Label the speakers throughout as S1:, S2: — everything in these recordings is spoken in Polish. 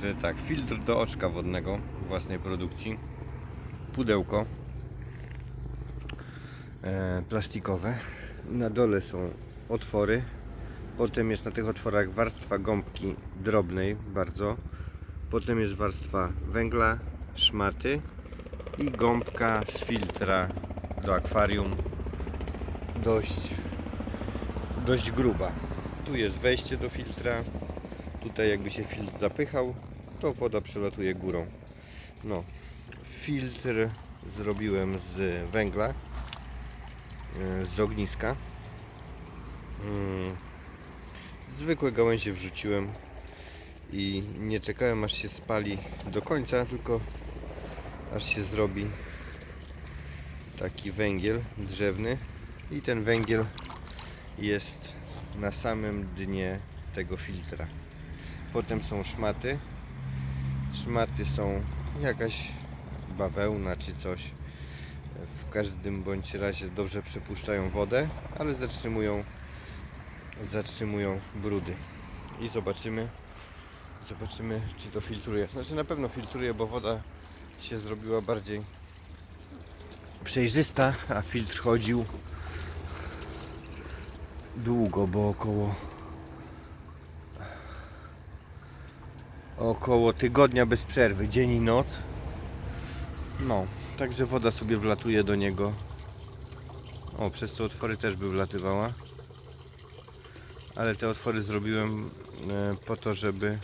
S1: Także tak, filtr do oczka wodnego własnej produkcji. Pudełko e, plastikowe. Na dole są otwory. Potem jest na tych otworach warstwa gąbki drobnej bardzo. Potem jest warstwa węgla, szmaty i gąbka z filtra do akwarium. Dość, dość gruba. Tu jest wejście do filtra. Tutaj jakby się filtr zapychał, to woda przelatuje górą. No, filtr zrobiłem z węgla, e, z ogniska. Mm, Zwykłe gałęzie wrzuciłem i nie czekałem aż się spali do końca, tylko aż się zrobi taki węgiel drzewny i ten węgiel jest na samym dnie tego filtra. Potem są szmaty. Szmaty są jakaś bawełna czy coś. W każdym bądź razie dobrze przepuszczają wodę, ale zatrzymują zatrzymują brudy. I zobaczymy zobaczymy czy to filtruje. Znaczy na pewno filtruje, bo woda się zrobiła bardziej przejrzysta, a filtr chodził długo, bo około około tygodnia bez przerwy, dzień i noc. No, także woda sobie wlatuje do niego. O, przez te otwory też by wlatywała. Ale te otwory zrobiłem e, po to, żeby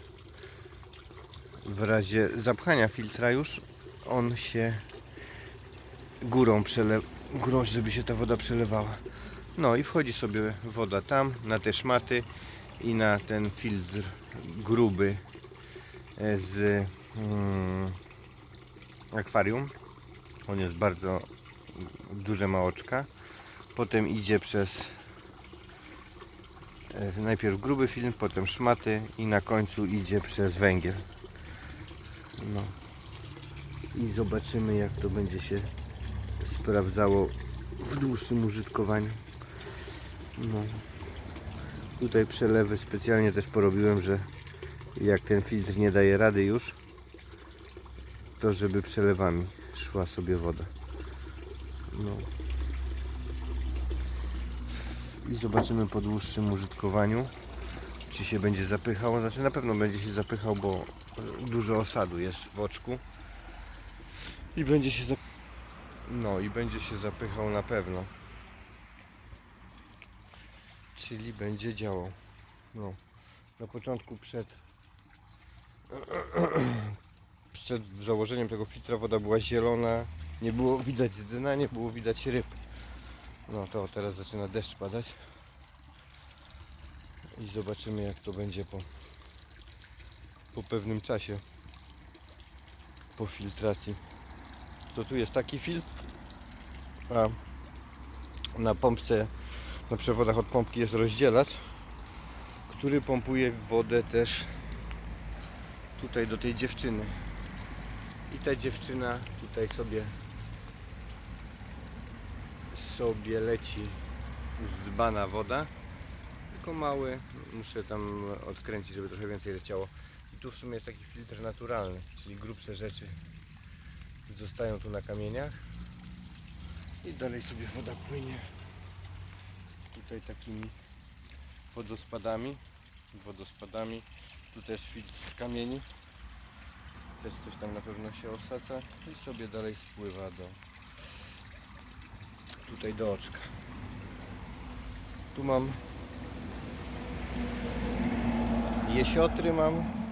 S1: w razie zapchania filtra już on się górą przelew, górą, żeby się ta woda przelewała. No i wchodzi sobie woda tam, na te szmaty i na ten filtr gruby z mm, akwarium. On jest bardzo duże ma oczka. Potem idzie przez e, najpierw gruby film, potem szmaty i na końcu idzie przez węgiel. No. I zobaczymy jak to będzie się sprawdzało w dłuższym użytkowaniu. No. Tutaj przelewy specjalnie też porobiłem, że jak ten filtr nie daje rady już, to żeby przelewami szła sobie woda. No. I zobaczymy po dłuższym użytkowaniu, czy się będzie zapychał. Znaczy na pewno będzie się zapychał, bo dużo osadu jest w oczku. I będzie się zap... No i będzie się zapychał na pewno. Czyli będzie działał. No. Na początku przed przed założeniem tego filtra woda była zielona, nie było widać dna, nie było widać ryb. No to teraz zaczyna deszcz padać. I zobaczymy jak to będzie po, po pewnym czasie. Po filtracji. To tu jest taki filtr, a na pompce, na przewodach od pompki jest rozdzielacz, który pompuje wodę też tutaj do tej dziewczyny. I ta dziewczyna tutaj sobie sobie leci zdbana woda. Tylko mały, muszę tam odkręcić, żeby trochę więcej leciało. I tu w sumie jest taki filtr naturalny, czyli grubsze rzeczy zostają tu na kamieniach. I dalej sobie woda płynie. Tutaj takimi wodospadami. Wodospadami. Tu też filtr z kamieni. Też coś tam na pewno się osadza. I sobie dalej spływa do tutaj do oczka. Tu mam jesiotry mam.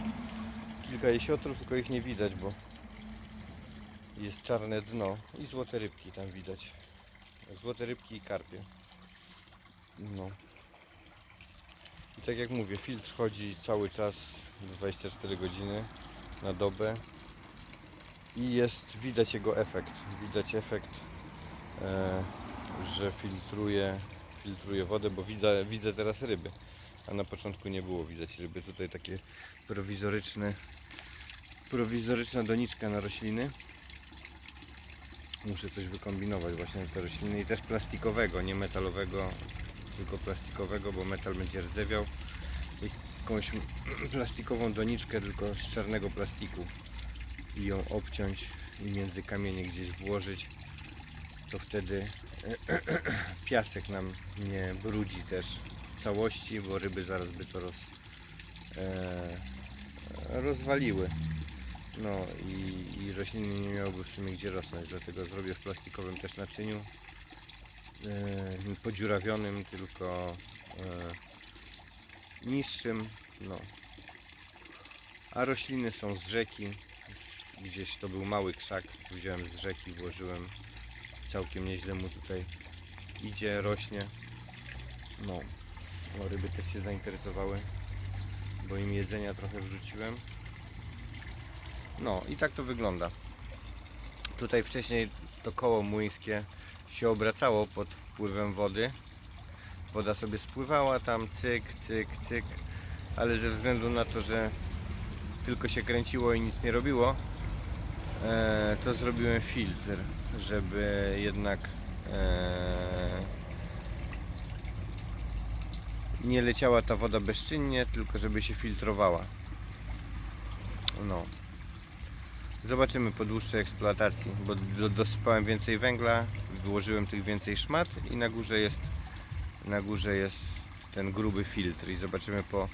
S1: Kilka jesiotrów, tylko ich nie widać, bo jest czarne dno i złote rybki tam widać. Złote rybki i karpie. No. I tak jak mówię, filtr chodzi cały czas 24 godziny na dobę i jest widać jego efekt. Widać efekt, e, że filtruje, filtruje wodę, bo widzę, widzę teraz ryby. A na początku nie było widać ryby. Tutaj takie prowizoryczne, prowizoryczna doniczka na rośliny. Muszę coś wykombinować właśnie na te rośliny i też plastikowego, nie metalowego, tylko plastikowego, bo metal będzie rdzewiał. Jakąś plastikową doniczkę, tylko z czarnego plastiku i ją obciąć i między kamienie gdzieś włożyć, to wtedy piasek nam nie brudzi też w całości, bo ryby zaraz by to roz, e, rozwaliły. No i, i rośliny nie miałyby w sumie gdzie rosnąć, dlatego zrobię w plastikowym też naczyniu. E, podziurawionym, tylko e, niższym. No. A rośliny są z rzeki. Gdzieś to był mały krzak, wziąłem z rzeki, włożyłem. Całkiem nieźle mu tutaj idzie, rośnie. No, ryby też się zainteresowały, bo im jedzenia trochę wrzuciłem. No i tak to wygląda. Tutaj wcześniej to koło młyńskie się obracało pod wpływem wody. Woda sobie spływała tam, cyk, cyk, cyk, ale ze względu na to, że tylko się kręciło i nic nie robiło, e, to zrobiłem filtr, żeby jednak e, nie leciała ta woda bezczynnie, tylko żeby się filtrowała. No. Zobaczymy po dłuższej eksploatacji, bo do- dosypałem więcej węgla, wyłożyłem tych więcej szmat i na górze jest na górze jest ten gruby filtr i zobaczymy po,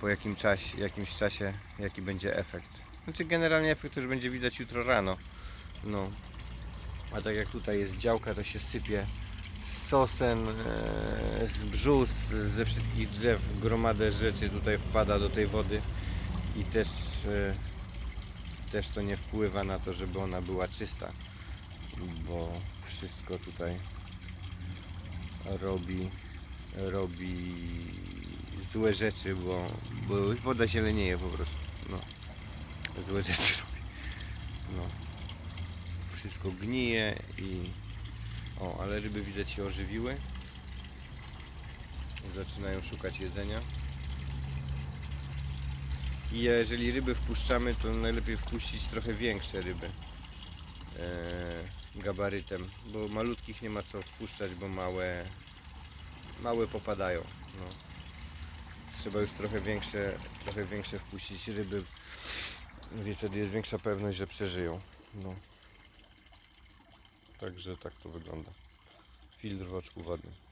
S1: po jakim czasie, jakimś czasie jaki będzie efekt. Znaczy generalnie efekt już będzie widać jutro rano. No. A tak jak tutaj jest działka, to się sypie z sosen, e, z brzus, ze wszystkich drzew, gromadę rzeczy tutaj wpada do tej wody i też e, też to nie wpływa na to, żeby ona była czysta, bo wszystko tutaj robi, robi złe rzeczy, bo, bo woda zielenieje po prostu. No. Złe rzeczy robi. No. Wszystko gnije i o, ale ryby widać się ożywiły. Zaczynają szukać jedzenia. I jeżeli ryby wpuszczamy, to najlepiej wpuścić trochę większe ryby e, gabarytem, bo malutkich nie ma co wpuszczać, bo małe, małe popadają. No. Trzeba już trochę większe, trochę większe wpuścić ryby, wtedy jest większa pewność, że przeżyją. No. Także tak to wygląda. Filtr w oczku wodnym.